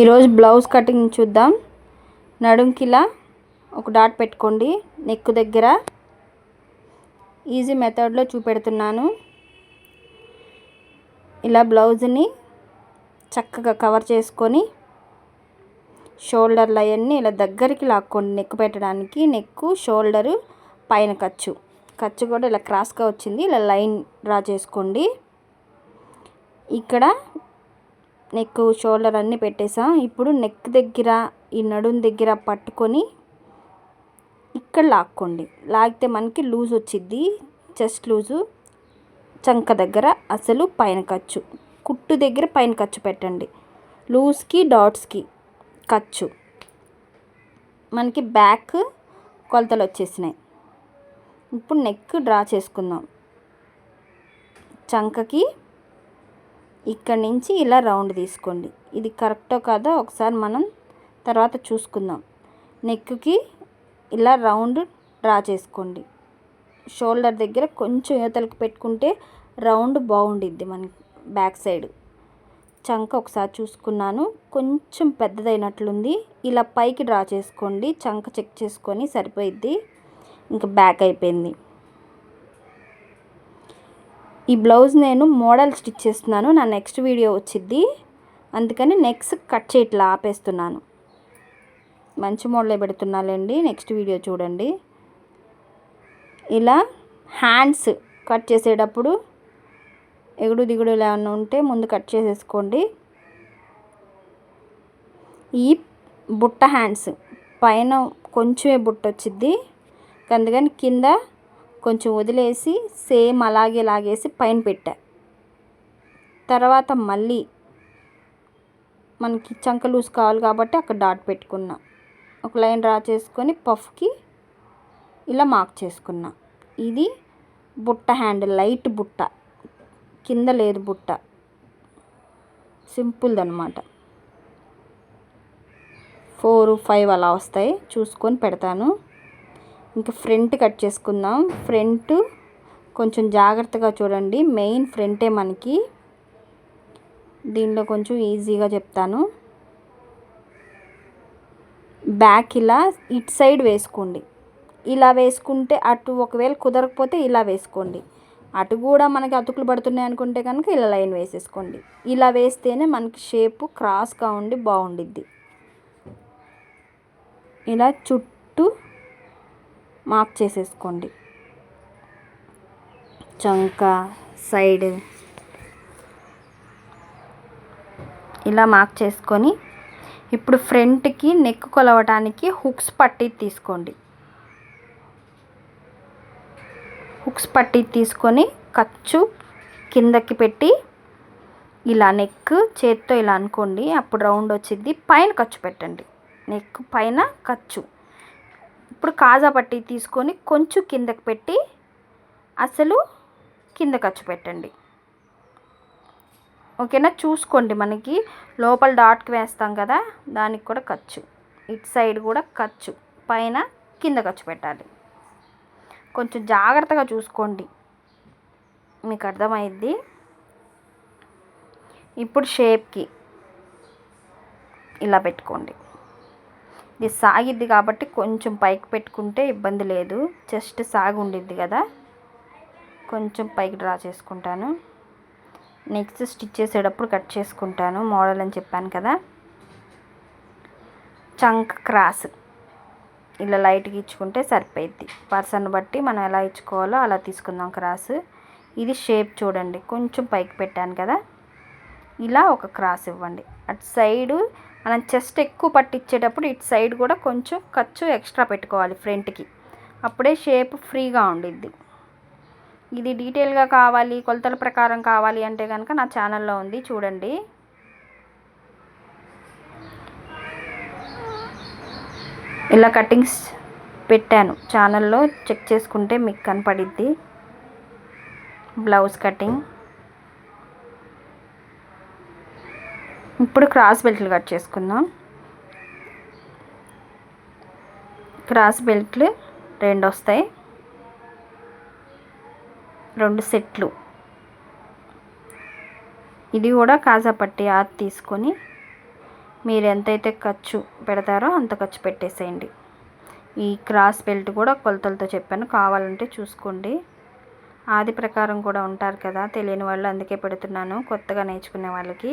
ఈరోజు blouse cutting చూద్దాం. నడుంకిలా ఒక డాట్ పెట్టుకోండి. నెక్ దగ్గర ఈజీ మెథడ్లో చూపెడుతున్నాను. ఇలా బ్లౌజ్ని చక్కగా కవర్ చేసుకొని షోల్డర్లు అవన్నీ ఇలా దగ్గరికి లాక్కోండి. నెక్ పెట్టడానికి నెక్ షోల్డరు పైన ఖర్చు. ఖర్చు కూడా ఇలా క్రాస్గా వచ్చింది. ఇలా లైన్ డ్రా చేసుకోండి. ఇక్కడ నెక్ షోల్డర్ అన్నీ పెట్టేసాం. ఇప్పుడు నెక్ దగ్గర ఈ నడుం దగ్గర పట్టుకొని ఇక్కడ లాక్కోండి. లాగితే మనకి లూజ్ వచ్చిద్ది చెస్ట్ లూజు చంక దగ్గర అసలు పైన ఖర్చు. కుట్టు దగ్గర పైన ఖర్చు పెట్టండి. లూజ్కి డాట్స్కి ఖర్చు. మనకి బ్యాక్ కొలతలు వచ్చేసినాయి. ఇప్పుడు నెక్ డ్రా చేసుకుందాం. చంకకి ఇక్కడ నుంచి ఇలా రౌండ్ తీసుకోండి. ఇది కరెక్టో కాదో ఒకసారి మనం తర్వాత చూసుకుందాం. నెక్కి ఇలా రౌండ్ డ్రా చేసుకోండి. షోల్డర్ దగ్గర కొంచెం యువతలకు పెట్టుకుంటే రౌండ్ బాగుండిద్ది మనకి బ్యాక్ సైడ్. చంక ఒకసారి చూసుకున్నాను. కొంచెం పెద్దదైనట్లుంది. ఇలా పైకి డ్రా చేసుకోండి. చంక చెక్ చేసుకొని సరిపోయిద్ది. ఇంకా బ్యాక్ అయిపోయింది. ఈ బ్లౌజ్ నేను మోడల్ స్టిచ్ చేస్తున్నాను. నా నెక్స్ట్ వీడియో వచ్చిద్ది. అందుకని నెక్స్ట్ కట్ చేయట్లా ఆపేస్తున్నాను. మంచి మోడలే పెడుతున్నాలేండి. నెక్స్ట్ వీడియో చూడండి. ఇలా హ్యాండ్స్ కట్ చేసేటప్పుడు ఎగుడు దిగుడు ఏమన్నా ఉంటే ముందు కట్ చేసేసుకోండి. ఈ బుట్ట హ్యాండ్స్ పైన కొంచెమే బుట్ట వచ్చిద్ది. అందుకని కింద కొంచెం వదిలేసి సేమ్ అలాగే లాగేసి పైన పెట్టా. తర్వాత మళ్ళీ మనకి చంక లూజ్ కావాలి కాబట్టి అక్కడ డాట్ పెట్టుకున్నా. ఒక లైన్ డ్రా చేసుకొని పఫ్కి ఇలా మార్క్ చేసుకున్నా. ఇది బుట్ట హ్యాండ్ లైట్ బుట్ట. కింద లేదు బుట్ట. సింపుల్ది అనమాట ఫోర్ ఫైవ్ అలా వస్తాయి. చూసుకొని పెడతాను. ఇంకా ఫ్రంట్ కట్ చేసుకుందాం. ఫ్రంట్ కొంచెం జాగ్రత్తగా చూడండి. మెయిన్ ఫ్రంటే మనకి. దీనిలో కొంచెం ఈజీగా చెప్తాను. బ్యాక్ ఇలా ఇటు సైడ్ వేసుకోండి. ఇలా వేసుకుంటే అటు ఒకవేళ కుదరకపోతే ఇలా వేసుకోండి. అటు కూడా మనకి అతుకులు పడుతున్నాయి అనుకుంటే కనుక ఇలా లైన్ వేసేసుకోండి. ఇలా వేస్తేనే మనకి షేపు క్రాస్గా ఉండి బాగుండిద్ది. ఇలా చుట్టూ మార్క్ చేసేసుకోండి. చంక సైడ్. ఇలా మార్క్ చేసుకొని ఇప్పుడు ఫ్రంట్కి నెక్ కొలవటానికి హుక్స్ పట్టి తీసుకోండి. హుక్స్ పట్టి తీసుకొని ఖర్చు కిందకి పెట్టి ఇలా నెక్ చేత్తో ఇలా అనుకోండి అప్పుడు రౌండ్ వచ్చింది పైన ఖర్చు పెట్టండి. నెక్ పైన ఖర్చు. ఇప్పుడు కాజా పట్టి తీసుకొని కొంచెం కిందకి పెట్టి అసలు కింద ఖర్చు పెట్టండి. ఓకేనా? చూసుకోండి మనకి. లోపల డాట్కి వేస్తాం కదా దానికి కూడా ఖర్చు. ఇటు సైడ్ కూడా ఖర్చు. పైన కింద ఖర్చు పెట్టాలి. కొంచెం జాగ్రత్తగా చూసుకోండి. మీకు అర్థమైద్ది ఇప్పుడు షేప్కి ఇలా పెట్టుకోండి. ఇది సాగిద్ది కాబట్టి కొంచెం పైకి పెట్టుకుంటే ఇబ్బంది లేదు. జస్ట్ సాగి ఉండిద్ది కదా. కొంచెం పైకి డ్రా చేసుకుంటాను. నెక్స్ట్ స్టిచ్ చేసేటప్పుడు కట్ చేసుకుంటాను. మోడల్ అని చెప్పాను కదా. Chunk cross. ఇలా లైట్గా ఇచ్చుకుంటే సరిపోయిద్ది. పర్సన్ బట్టి మనం ఎలా ఇచ్చుకోవాలో అలా తీసుకుందాం క్రాస్. ఇది షేప్ చూడండి. కొంచెం పైకి పెట్టాను కదా. ఇలా ఒక క్రాస్ ఇవ్వండి. అటు సైడు మనం చెస్ట్ ఎక్కువ పట్టించేటప్పుడు ఇటు సైడ్ కూడా కొంచెం ఖర్చు ఎక్స్ట్రా పెట్టుకోవాలి ఫ్రంట్కి. అప్పుడే షేప్ ఫ్రీగా ఉండిద్ది. ఇది డీటెయిల్గా కావాలి కొలతల ప్రకారం కావాలి అంటే కనుక నా ఛానల్లో ఉంది చూడండి. ఇలా కటింగ్స్ పెట్టాను. ఛానల్లో చెక్ చేసుకుంటే మీకు కనపడిద్ది. Blouse cutting. ఇప్పుడు క్రాస్ బెల్ట్లు కట్ చేసుకుందాం. క్రాస్ బెల్ట్లు రెండు వస్తాయి. రెండు సెట్లు. ఇది కూడా కాజా పట్టి ఆది తీసుకొని మీరు ఎంతైతే ఖర్చు పెడతారో అంత ఖర్చు పెట్టేసేయండి. ఈ క్రాస్ బెల్ట్ కూడా కొలతలతో చెప్పాను కావాలంటే చూసుకోండి. ఆది ప్రకారం కూడా ఉంటారు కదా తెలియని వాళ్ళు అందుకే పెడుతున్నాను కొత్తగా నేర్చుకునే వాళ్ళకి.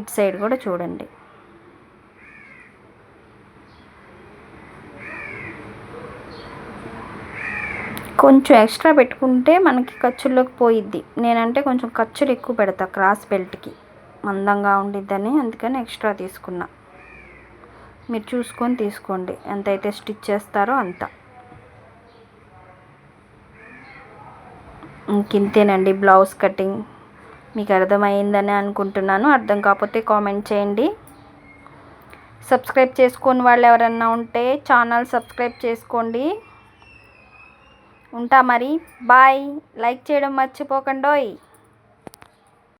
ఇటు సైడ్ కూడా చూడండి. కొంచెం ఎక్స్ట్రా పెట్టుకుంటే మనకి ఖర్చుల్లోకి పోయిద్ది. నేనంటే కొంచెం ఖర్చులు ఎక్కువ పెడతా క్రాస్ బెల్ట్కి. మందంగా ఉండిద్దని అందుకని ఎక్స్ట్రా తీసుకున్నా. మీరు చూసుకొని తీసుకోండి. ఎంతైతే స్టిచ్ చేస్తారో అంత. ఇంతేనండి బ్లౌజ్ కటింగ్. మీకు అర్థమైందని అనుకుంటున్నాను. అర్థం కాకపోతే కామెంట్ చేయండి. సబ్స్క్రైబ్ చేసుకోని వాళ్ళు ఎవరన్నా ఉంటే ఛానల్ సబ్స్క్రైబ్ చేసుకోండి. ఉంటా మరి. బాయ్. లైక్ చేయడం మర్చిపోకండోయ్.